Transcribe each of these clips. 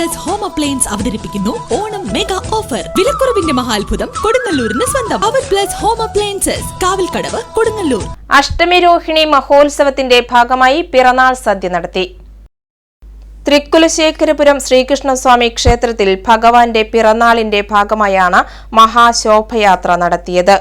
Plus home appliance അവതരിപ്പിക്കുന്നു. Onam mega offer വിലക്കുറവിന്റെ മഹാത്ഭുതം കൊടുങ്ങല്ലൂരിന് സ്വന്തം. Our plus home appliances Kavalkadavu Kodungallur. Ashtami Rohini മഹോത്സവത്തിന്റെ ഭാഗമായി പിറന്നാൾ സദ്യ നടത്തി. തൃക്കുലശേഖരപുരം ശ്രീകൃഷ്ണസ്വാമി ക്ഷേത്രത്തിൽ ഭഗവാന്റെ പിറന്നാളിന്റെ ഭാഗമായാണ് മഹാശോഭയാത്ര നടത്തിയത്.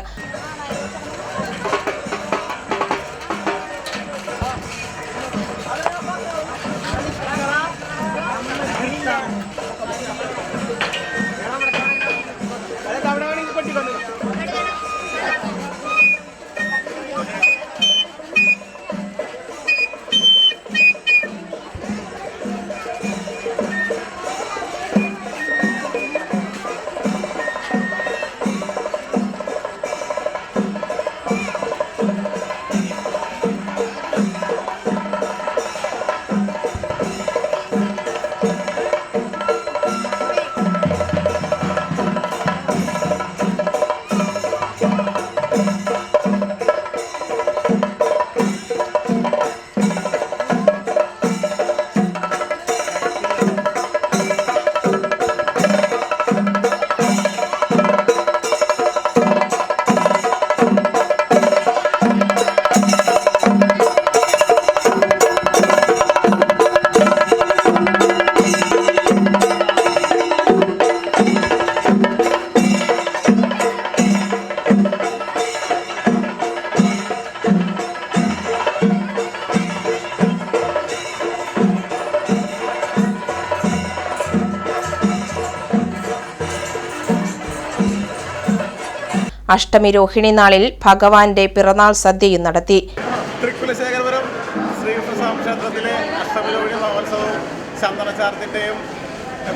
അഷ്ടമി രോഹിണി നാളിൽ ഭഗവാന്റെ പിറന്നാൾ സദ്യയും നടത്തി.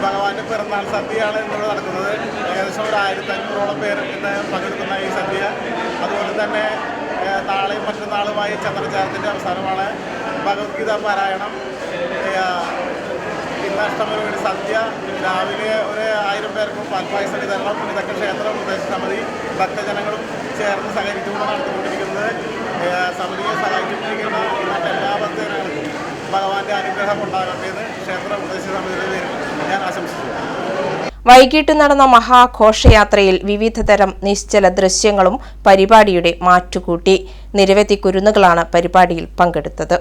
ഭഗവാന്റെ പിറന്നാൾ സദ്യയാണ് ഇന്നിവിടെ നടക്കുന്നത്. ഏകദേശം ഒരു ആയിരത്തി അഞ്ഞൂറോളം പേർ ഇന്ന് പങ്കെടുക്കുന്ന ഈ സദ്യ. അതുപോലെ തന്നെ നാളെയും മറ്റന്നാളുമായി ചന്ദ്രചാരത്തിന്റെ അവസാനമാണ് ഭഗവത്ഗീത പാരായണം. ഏഹ്, ഒരു സദ്യ രാവിലെ ഒരു ആയിരം പേർക്കും പാൽപ്പായസ വിതരണം ഇതൊക്കെ ക്ഷേത്ര പ്രദേശ സമിതി ഭക്തജനങ്ങളും ചേർന്ന് സഹകരിക്കുമ്പോൾ നടത്തിക്കൊണ്ടിരിക്കുന്നത് സമിതിയെ സഹായിച്ചുകൊണ്ടിരിക്കുന്ന മറ്റെല്ലാ ഭക്തജനങ്ങൾക്കും ഭഗവാന്റെ അനുഗ്രഹം ഉണ്ടാകട്ടെ എന്ന് ക്ഷേത്ര പ്രദേശ സമിതിയുടെ പേരിൽ ഞാൻ ആശംസിച്ചു വൈകിട്ട് നടന്ന മഹാഘോഷയാത്രയിൽ വിവിധതരം നിശ്ചല ദൃശ്യങ്ങളും പരിപാടിയുടെ മാറ്റുകൂട്ടി. നിരവധി കുരുന്നുകളാണ് പരിപാടിയിൽ പങ്കെടുത്തത്.